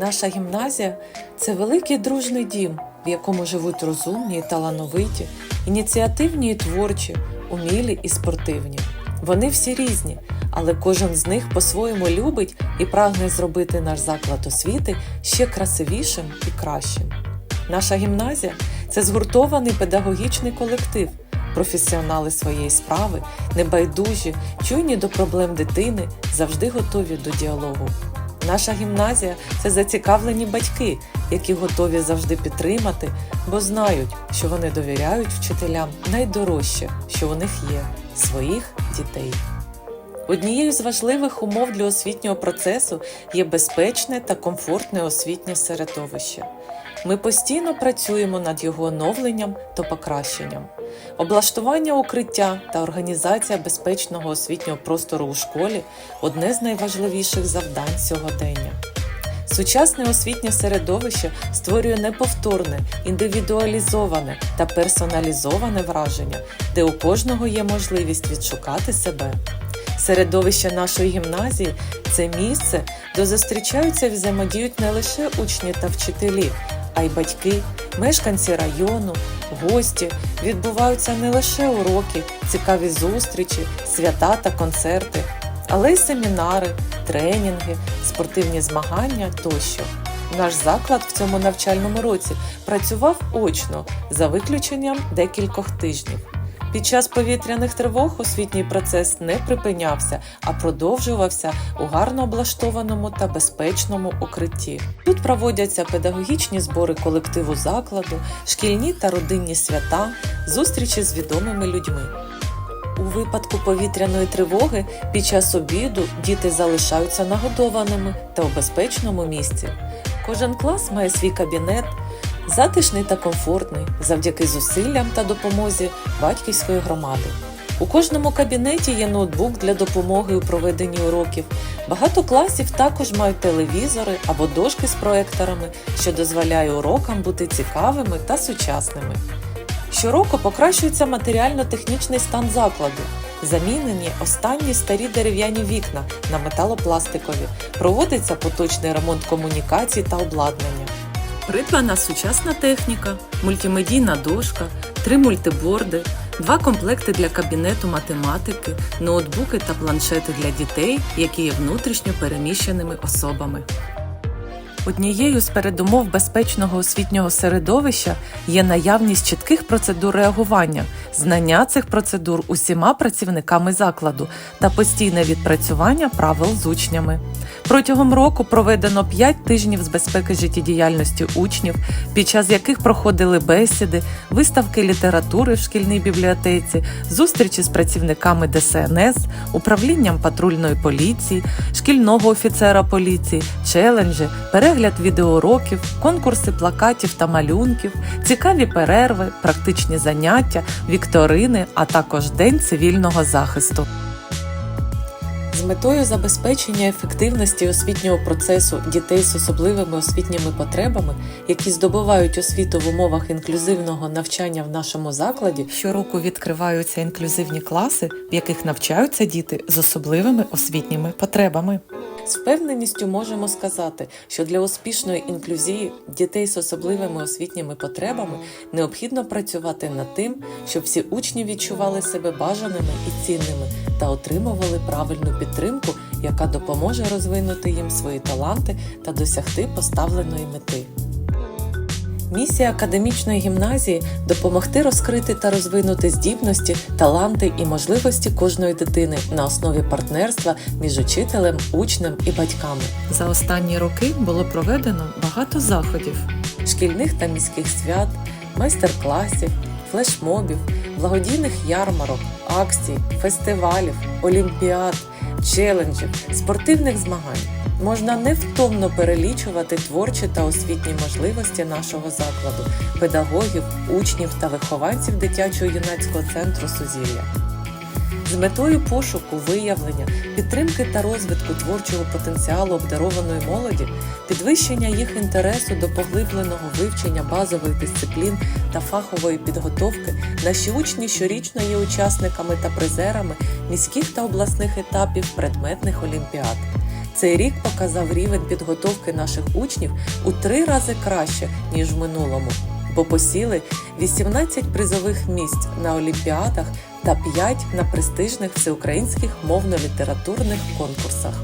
Наша гімназія це великий дружний дім, в якому живуть розумні і талановиті, ініціативні і творчі, умілі і спортивні. Вони всі різні, але кожен з них по-своєму любить і прагне зробити наш заклад освіти ще красивішим і кращим. Наша гімназія це згуртований педагогічний колектив, професіонали своєї справи, небайдужі, чуйні до проблем дитини, завжди готові до діалогу. Наша гімназія це зацікавлені батьки, які готові завжди підтримати, бо знають, що вони довіряють вчителям найдорожче, що у них є своїх дітей. Однією з важливих умов для освітнього процесу є безпечне та комфортне освітнє середовище. Ми постійно працюємо над його оновленням та покращенням. Облаштування укриття та організація безпечного освітнього простору у школі одне з найважливіших завдань сьогодення. Сучасне освітнє середовище створює неповторне, індивідуалізоване та персоналізоване враження, де у кожного є можливість відшукати себе. Середовище нашої гімназії це місце, де зустрічаються і взаємодіють не лише учні та вчителі, а й батьки, мешканці району, гості. Відбуваються не лише уроки, цікаві зустрічі, свята та концерти, але й семінари, тренінги, спортивні змагання тощо. Наш заклад в цьому навчальному році працював очно за виключенням декількох тижнів. Під час повітряних тривог освітній процес не припинявся, а продовжувався у гарно облаштованому та безпечному укритті. Тут проводяться педагогічні збори колективу закладу, шкільні та родинні свята, зустрічі з відомими людьми. У випадку повітряної тривоги під час обіду діти залишаються нагодованими та у безпечному місці. Кожен клас має свій кабінет, затишний та комфортний завдяки зусиллям та допомозі батьківської громади. У кожному кабінеті є ноутбук для допомоги у проведенні уроків. Багато класів також мають телевізори або дошки з проекторами, що дозволяє урокам бути цікавими та сучасними. Щороку покращується матеріально-технічний стан закладу. Замінені останні старі дерев'яні вікна на металопластикові. Проводиться поточний ремонт комунікацій та обладнання. Придбана сучасна техніка, мультимедійна дошка, три мультиборди, два комплекти для кабінету математики, ноутбуки та планшети для дітей, які є внутрішньо переміщеними особами. Однією з передумов безпечного освітнього середовища є наявність чітких процедур реагування, знання цих процедур усіма працівниками закладу та постійне відпрацювання правил з учнями. Протягом року проведено 5 тижнів з безпеки життєдіяльності учнів, під час яких проходили бесіди, виставки літератури в шкільній бібліотеці, зустрічі з працівниками ДСНС, управлінням патрульної поліції, шкільного офіцера поліції, челенджі, перегляд відеоуроків, конкурси плакатів та малюнків, цікаві перерви, практичні заняття, вікторини, а також День цивільного захисту. З метою забезпечення ефективності освітнього процесу дітей з особливими освітніми потребами, які здобувають освіту в умовах інклюзивного навчання в нашому закладі, щороку відкриваються інклюзивні класи, в яких навчаються діти з особливими освітніми потребами. З впевненістю можемо сказати, що для успішної інклюзії дітей з особливими освітніми потребами необхідно працювати над тим, щоб всі учні відчували себе бажаними і цінними та отримували правильну підтримку, яка допоможе розвинути їм свої таланти та досягти поставленої мети. Місія академічної гімназії допомогти розкрити та розвинути здібності, таланти і можливості кожної дитини на основі партнерства між учителем, учнем і батьками. За останні роки було проведено багато заходів: шкільних та міських свят, майстер-класів, флешмобів, благодійних ярмарок, акцій, фестивалів, олімпіад, челенджів, спортивних змагань можна невтомно перелічувати творчі та освітні можливості нашого закладу, педагогів, учнів та вихованців дитячого юнацького центру Сузір'я. З метою пошуку, виявлення, підтримки та розвитку творчого потенціалу обдарованої молоді, підвищення їх інтересу до поглибленого вивчення базових дисциплін та фахової підготовки, наші учні щорічно є учасниками та призерами міських та обласних етапів предметних олімпіад. Цей рік показав рівень підготовки наших учнів у три рази краще, ніж в минулому, бо посіли 18 призових місць на олімпіадах та 5 на престижних всеукраїнських мовно-літературних конкурсах.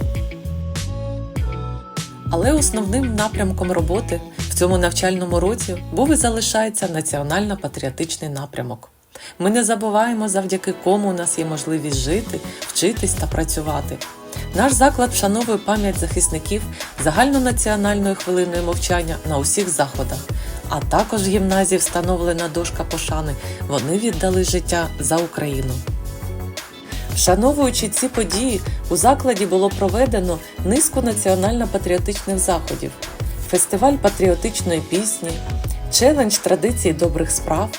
Але основним напрямком роботи в цьому навчальному році був і залишається національно-патріотичний напрямок. Ми не забуваємо, завдяки кому у нас є можливість жити, вчитись та працювати. Наш заклад вшановує пам'ять захисників загальнонаціональною хвилиною мовчання на усіх заходах. А також гімназії встановлена дошка пошани. Вони віддали життя за Україну. Вшановуючи ці події, у закладі було проведено низку національно-патріотичних заходів: фестиваль патріотичної пісні, челендж традицій добрих справ,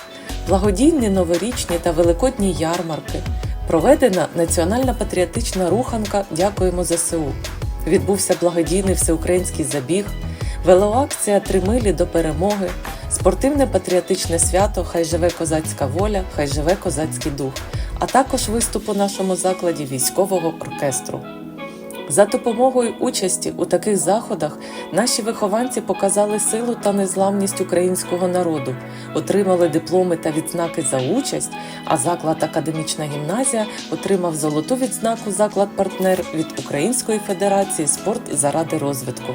благодійні новорічні та великодні ярмарки. Проведена національна патріотична руханка Дякуємо ЗСУ. Відбувся благодійний всеукраїнський забіг, велоакція Три милі до перемоги, спортивне патріотичне свято Хай живе козацька воля, хай живе козацький дух, а також виступ у нашому закладі військового оркестру. За допомогою участі у таких заходах наші вихованці показали силу та незламність українського народу, отримали дипломи та відзнаки за участь, а заклад Академічна гімназія отримав золоту відзнаку заклад партнер від Української Федерації спорт заради розвитку.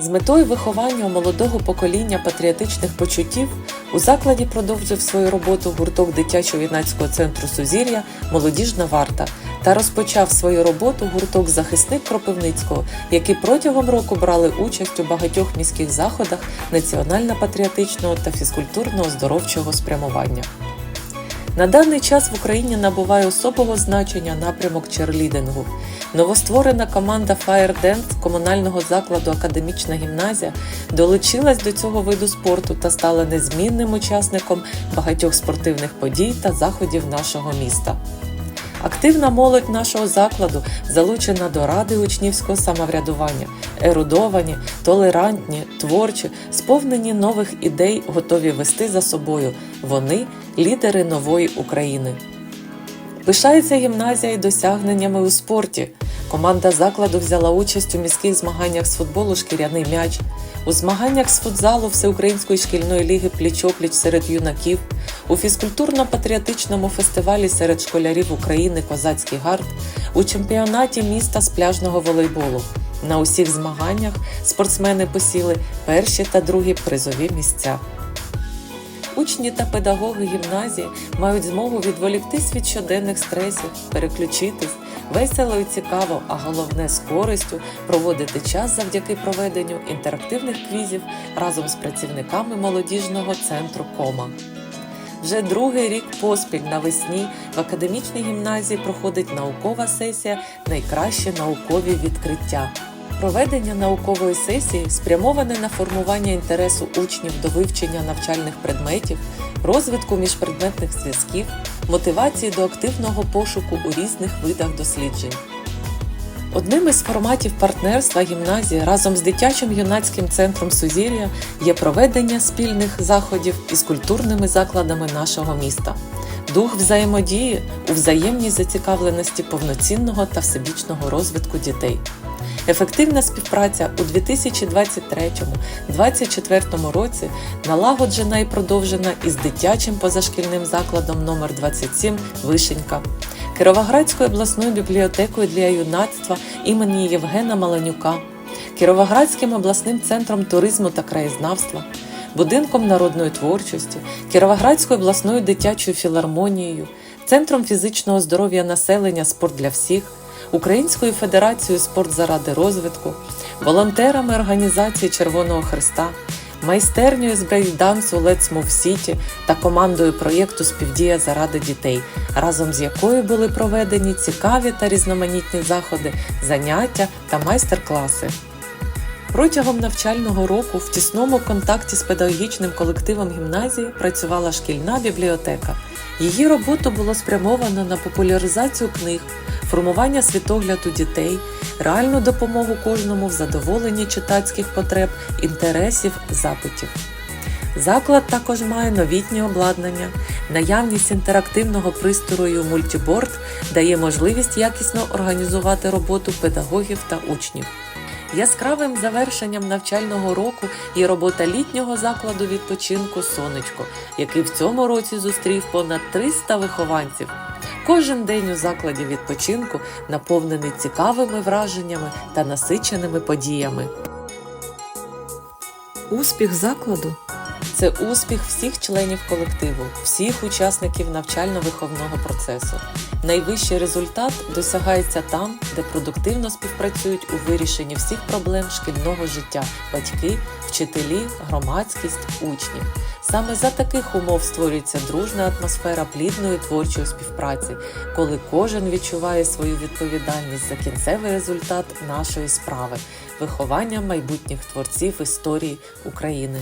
З метою виховання молодого покоління патріотичних почуттів у закладі продовжив свою роботу гурток дитячо-юнацького центру Сузір'я Молодіжна варта та розпочав свою роботу гурток захисник Кропивницького, які протягом року брали участь у багатьох міських заходах національно-патріотичного та фізкультурно-оздоровчого спрямування. На даний час в Україні набуває особого значення напрямок черлідингу. Новостворена команда Fire Dance комунального закладу Академічна гімназія долучилась до цього виду спорту та стала незмінним учасником багатьох спортивних подій та заходів нашого міста. Активна молодь нашого закладу залучена до ради учнівського самоврядування, ерудовані, толерантні, творчі, сповнені нових ідей, готові вести за собою. Вони лідери нової України. Пишається гімназія і досягненнями у спорті. Команда закладу взяла участь у міських змаганнях з футболу Шкіряний м'яч, у змаганнях з футзалу Всеукраїнської шкільної ліги Пліч-опліч серед юнаків, у фізкультурно-патріотичному фестивалі серед школярів України Козацький гард, у чемпіонаті міста з пляжного волейболу. На усіх змаганнях спортсмени посіли перші та другі призові місця. Учні та педагоги гімназії мають змогу відволіктись від щоденних стресів, переключитись, весело і цікаво, а головне з користю проводити час завдяки проведенню інтерактивних квізів разом з працівниками молодіжного центру Кома. Вже другий рік поспіль навесні в академічній гімназії проходить наукова сесія Найкращі наукові відкриття. Проведення наукової сесії спрямоване на формування інтересу учнів до вивчення навчальних предметів, розвитку міжпредметних зв'язків, мотивації до активного пошуку у різних видах досліджень. Одним із форматів партнерства гімназії разом з дитячим юнацьким центром Сузір'я є проведення спільних заходів із культурними закладами нашого міста. Дух взаємодії у взаємній зацікавленості повноцінного та всебічного розвитку дітей. Ефективна співпраця у 2023-2024 році налагоджена і продовжена із дитячим позашкільним закладом номер 27 Вишенька, Кіровоградською обласною бібліотекою для юнацтва імені Євгена Маланюка, Кіровоградським обласним центром туризму та краєзнавства, будинком народної творчості, Кіровоградською обласною дитячою філармонією, Центром фізичного здоров'я населення Спорт для всіх. Українською федерацією спорт заради розвитку, волонтерами організації Червоного Христа, майстернею з брейкдансу Let's Move City та командою проєкту Співдія заради дітей, разом з якою були проведені цікаві та різноманітні заходи, заняття та майстер-класи. Протягом навчального року в тісному контакті з педагогічним колективом гімназії працювала шкільна бібліотека. Її роботу було спрямовано на популяризацію книг, формування світогляду дітей, реальну допомогу кожному в задоволенні читацьких потреб, інтересів, запитів. Заклад також має новітнє обладнання. Наявність інтерактивного пристрою мультіборд дає можливість якісно організувати роботу педагогів та учнів. Яскравим завершенням навчального року є робота літнього закладу відпочинку Сонечко, який в цьому році зустрів понад 300 вихованців. Кожен день у закладі відпочинку наповнений цікавими враженнями та насиченими подіями. Успіх закладу це успіх всіх членів колективу, всіх учасників навчально-виховного процесу. Найвищий результат досягається там, де продуктивно співпрацюють у вирішенні всіх проблем шкільного життя батьки, вчителі, громадськість, учні. Саме за таких умов створюється дружна атмосфера плідної творчої співпраці, коли кожен відчуває свою відповідальність за кінцевий результат нашої справи виховання майбутніх творців історії України.